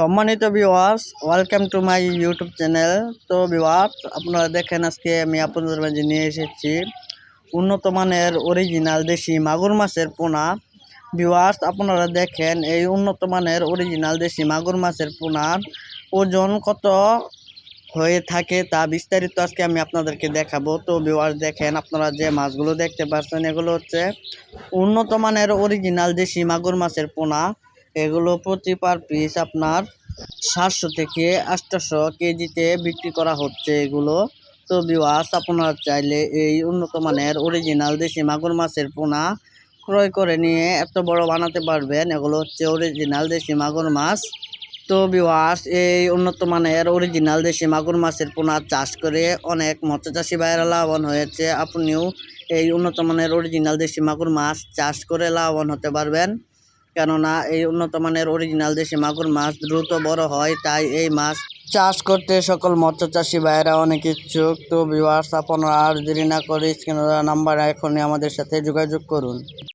সম্মানিত viewers welcome to my YouTube channel তো viewers আপনারা দেখেন আজকে আমি আপনাদের মাঝে নিয়ে এসেছি উন্নত মানের অরিজিনাল দেশি মাগুর মাছের পোনা। ভিউয়ার্স আপনারা দেখেন এই উন্নত মানের অরিজিনাল দেশি মাগুর মাছের পোনার ওজন কত হয়ে থাকে তা বিস্তারিত আজকে আমি আপনাদেরকে দেখাবো। তো ভিউয়ার্স দেখেন আপনারা যে মাছগুলো দেখতে পাচ্ছেন এগুলো হচ্ছে উন্নত মানের অরিজিনাল দেশি মাগুর মাছের পোনা। এগুলো প্রতি পার পিস আপনার সাতশো থেকে আটশোশো কেজিতে বিক্রি করা হচ্ছে এগুলো। তো বিওয়াস আপনারা চাইলে এই উন্নত মানের অরিজিনাল দেশি মাগুর মাছের পোনা ক্রয় করে নিয়ে এত বড় বানাতে পারবেন। এগুলো হচ্ছে অরিজিনাল দেশি মাগুর মাছ। তো বিওয়াস এই উন্নত মানের অরিজিনাল দেশি মাগুর মাছের পোনা চাষ করে অনেক মৎস্য চাষি ভাইয়েরা লাভবান হয়েছে। আপনিও এই উন্নত মানের অরিজিনাল দেশি মাগুর মাছ চাষ করে লাভবান হতে পারবেন। কেননা এই উন্নত মানের অরিজিনাল দেশি মাগুর মাছ দ্রুত বড় হয়, তাই এই মাছ চাষ করতে সকল মৎস্য চাষি ভাইয়েরা অনেক ইচ্ছুক। তো বিবাহ স্থাপন আর দেরি না করে স্ক্রিন নাম্বার এখনই আমাদের সাথে যোগাযোগ করুন।